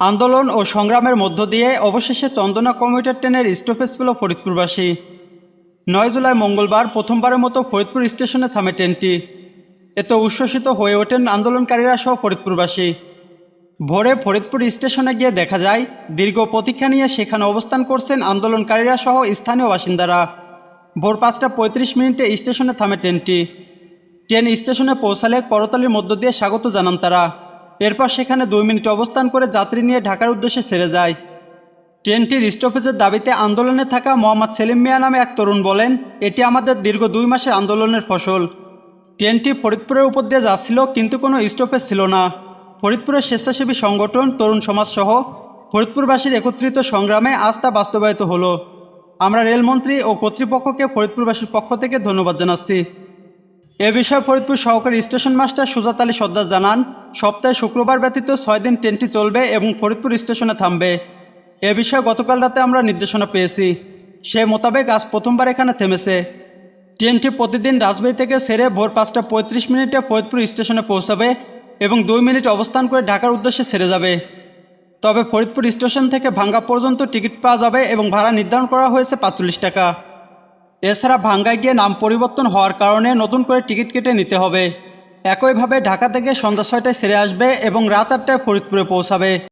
আন্দোলন ও সংগ্রামের মধ্য দিয়ে অবশেষে চন্দনা কমিউটার ট্রেনের স্টপেজ পেল ফরিদপুরবাসী। নয় জুলাই মঙ্গলবার প্রথমবারের মতো ফরিদপুর স্টেশনে থামে ট্রেনটি। এতে উচ্ছ্বসিত হয়ে ওঠেন আন্দোলনকারীরা সহ ফরিদপুরবাসী। ভোরে ফরিদপুর স্টেশনে গিয়ে দেখা যায়, দীর্ঘ প্রতীক্ষা নিয়ে সেখানে অবস্থান করছেন আন্দোলনকারীরা সহ স্থানীয় বাসিন্দারা। ভোর পাঁচটা পঁয়ত্রিশ মিনিটে স্টেশনে থামে ট্রেনটি। ট্রেন স্টেশনে পৌঁছালে করতালির মধ্য দিয়ে স্বাগত জানান তারা। এরপর সেখানে দুই মিনিট অবস্থান করে যাত্রী নিয়ে ঢাকার উদ্দেশ্যে ছেড়ে যায়। ট্রেনটির স্টপেজের দাবিতে আন্দোলনে থাকা মোহাম্মদ সেলিম মিয়া নামে এক তরুণ বলেন, এটি আমাদের দীর্ঘ দুই মাসের আন্দোলনের ফসল। ট্রেনটি ফরিদপুরের উপর দিয়ে যাচ্ছিল, কিন্তু কোনো স্টপেজ ছিল না। ফরিদপুরের স্বেচ্ছাসেবী সংগঠন, তরুণ সমাজ সহ ফরিদপুরবাসীর একত্রিত সংগ্রামে তা বাস্তবায়িত হলো। আমরা রেলমন্ত্রী ও কর্তৃপক্ষকে ফরিদপুরবাসীর পক্ষ থেকে ধন্যবাদ জানাচ্ছি। এ বিষয়ে ফরিদপুর সহকারী স্টেশন মাস্টার সুজাত আলী সর্দার জানান, সপ্তাহে শুক্রবার ব্যতীত ছয় দিন ট্রেনটি চলবে এবং ফরিদপুর স্টেশনে থামবে। এ বিষয়ে গতকাল রাতে আমরা নির্দেশনা পেয়েছি। সে মোতাবেক আজ প্রথমবার এখানে থেমেছে। ট্রেনটি প্রতিদিন রাজবাড়ী থেকে সেরে ভোর পাঁচটা পঁয়ত্রিশ মিনিটে ফরিদপুর স্টেশনে পৌঁছাবে এবং দুই মিনিট অবস্থান করে ঢাকার উদ্দেশ্যে ছেড়ে যাবে। তবে ফরিদপুর স্টেশন থেকে ভাঙ্গা পর্যন্ত টিকিট পাওয়া যাবে এবং ভাড়া নির্ধারণ করা হয়েছে পাঁচচল্লিশ টাকা। এছাড়া ভাঙ্গায় গিয়ে নাম পরিবর্তন হওয়ার কারণে নতুন করে টিকিট কেটে নিতে হবে। একইভাবে ঢাকা থেকে সন্ধ্যা ছয়টায় সেরে আসবে এবং রাত আটটায় ফরিদপুরে পৌঁছাবে।